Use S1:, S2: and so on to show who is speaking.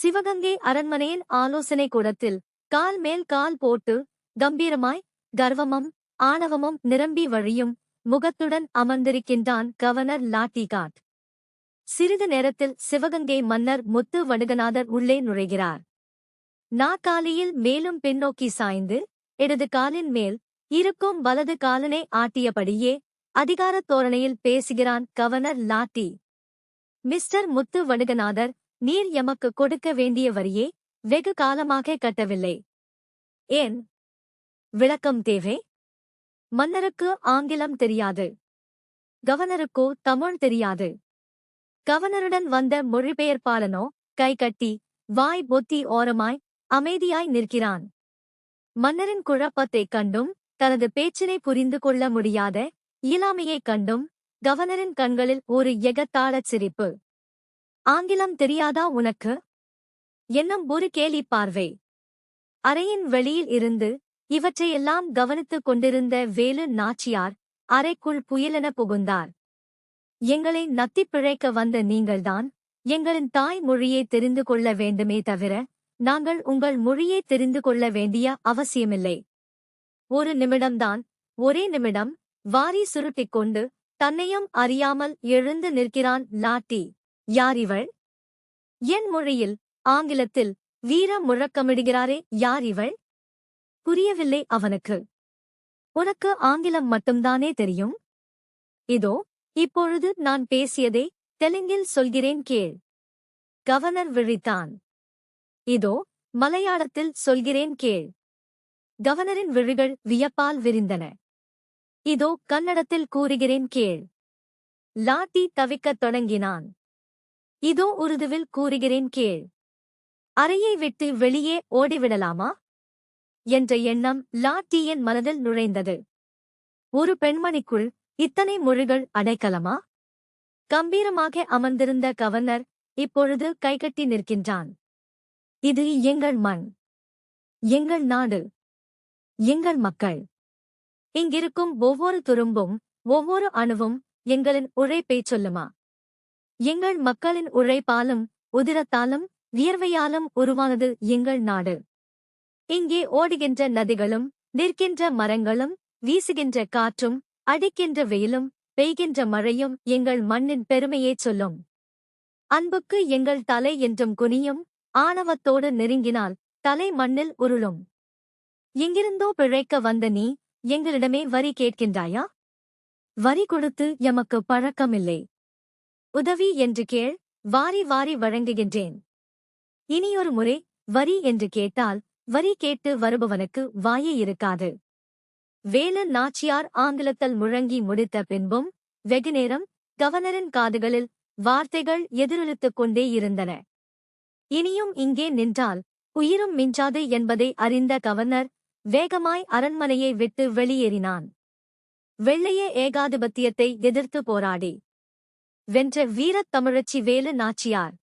S1: சிவகங்கை அரண்மனையின் ஆலோசனை கூடத்தில் கால் மேல் கால் போட்டு கம்பீரமாய் கர்வமும் ஆணவமும் நிரம்பி வழியும் முகத்துடன் அமர்ந்திருக்கின்றான் கவர்னர் லாட்டிகாட் சிறிது நேரத்தில் சிவகங்கை மன்னர் முத்து வடுகநாதர் உள்ளே நுழைகிறார். நாக்காலியில் மேலும் பின்னோக்கி சாய்ந்து இடது காலின் மேல் இருக்கும் வலது காலனை ஆட்டியபடியே அதிகாரத் தோரணையில் பேசுகிறான் கவர்னர் லாட்டி. மிஸ்டர் முத்து வடுகநாதர் நீர் எமக்கு கொடுக்க வேண்டிய வரியே வெகு காலமாக கட்டவில்லை. ஏன்? விளக்கம் தேவை. மன்னருக்கு ஆங்கிலம் தெரியாது. கவர்னருக்கோ தமிழ் தெரியாது. கவர்னருடன் வந்த மொழிபெயர்ப்பாளனோ கைகட்டி வாய் பொத்தி ஓரமாய் அமைதியாய் நிற்கிறான். மன்னரின் குழப்பத்தைக் கண்டும் தனது பேச்சினை புரிந்து கொள்ள முடியாத இயலாமையைக் கண்டும் கவர்னரின் கண்களில் ஒரு எகத்தாளச் சிரிப்பு. ஆங்கிலம் தெரியாதா உனக்கு? என்னும் ஒரு கேலி பார்வை. அறையின் வெளியில் இருந்து இவற்றையெல்லாம் கவனித்துக் கொண்டிருந்த வேலு நாச்சியார் அறைக்குள் புயலென புகுந்தார். எங்களை நத்திப் பிழைக்க வந்த நீங்கள்தான் எங்களின் தாய் மொழியை தெரிந்து கொள்ள வேண்டுமே தவிர நாங்கள் உங்கள் மொழியை தெரிந்து கொள்ள வேண்டிய அவசியமில்லை. ஒரு நிமிடம்தான் ஒரே நிமிடம் வாரி சுருட்டிக் கொண்டு தன்னையும் அறியாமல் எழுந்து நிற்கிறான் லாட்டி. யார் இவள் என் மொழியில் ஆங்கிலத்தில் வீர முழக்கமிடுகிறாரே யார் இவள் புரியவில்லை அவனுக்கு. உனக்கு ஆங்கிலம் மட்டும்தானே தெரியும்? இதோ இப்பொழுது நான் பேசியதை தெலுங்கில் சொல்கிறேன் கேள். கவர்னர் விழித்தான். இதோ மலையாளத்தில் சொல்கிறேன் கேள். கவர்னரின் விழிகள் வியப்பால் விரிந்தன. இதோ கன்னடத்தில் கூறுகிறேன் கேள். லாட்டி தவிக்கத் தொடங்கினான். இதோ உருதுவில் கூறுகிறேன் கேள். அறையை விட்டு வெளியே ஓடிவிடலாமா? என்ற எண்ணம் லாட்டியின் மனதில் நுழைந்தது. ஒரு பெண்மணிக்குள் இத்தனை மொழிகள் அடைக்கலமா? கம்பீரமாக அமர்ந்திருந்த கவர்னர் இப்பொழுது கைகட்டி நிற்கின்றான். இது எங்கள் மண். எங்கள் நாடு. எங்கள் மக்கள். இங்கிருக்கும் ஒவ்வொரு துரும்பும் ஒவ்வொரு அணுவும் எங்களின் உழைப்பைச் சொல்லுமா? எங்கள் மக்களின் உழைப்பாலும் உதிரத்தாலும் வியர்வையாலும் உருவானது எங்கள் நாடு. இங்கே ஓடுகின்ற நதிகளும் நிற்கின்ற மரங்களும் வீசுகின்ற காற்றும் அடிக்கின்ற வெயிலும் பெய்கின்ற மழையும் எங்கள் மண்ணின் பெருமையே சொல்லும். அன்புக்கு எங்கள் தலை என்றும் குனியும் ஆணவத்தோடு நெருங்கினால் தலை மண்ணில் உருளும். எங்கிருந்தோ பிழைக்க வந்த நீ எங்களிடமே வரி கேட்கின்றாயா? வரி கொடுத்து எமக்கு பழக்கமில்லை. உதவி என்று கேள் வாரி வாரி வழங்குகின்றேன். இனியொரு முறை வரி என்று கேட்டால் வரி கேட்டு வருபவனுக்கு வாயே இருக்காது. வேலு நாச்சியார் ஆங்கிலத்தில் முழங்கி முடித்த பின்பும் வெகுநேரம் கவர்னரின் காதுகளில் வார்த்தைகள் எதிரொலித்துக் கொண்டே இருந்தன. இனியும் இங்கே நின்றால் உயிரும் மிஞ்சாது என்பதை அறிந்த கவர்னர் வேகமாய் அரண்மனையை விட்டு வெளியேறினான். வெள்ளைய ஏகாதிபத்தியத்தை எதிர்த்து போராடி. வென்ற வீரத் தமிழச்சி வேலு நாச்சியார்.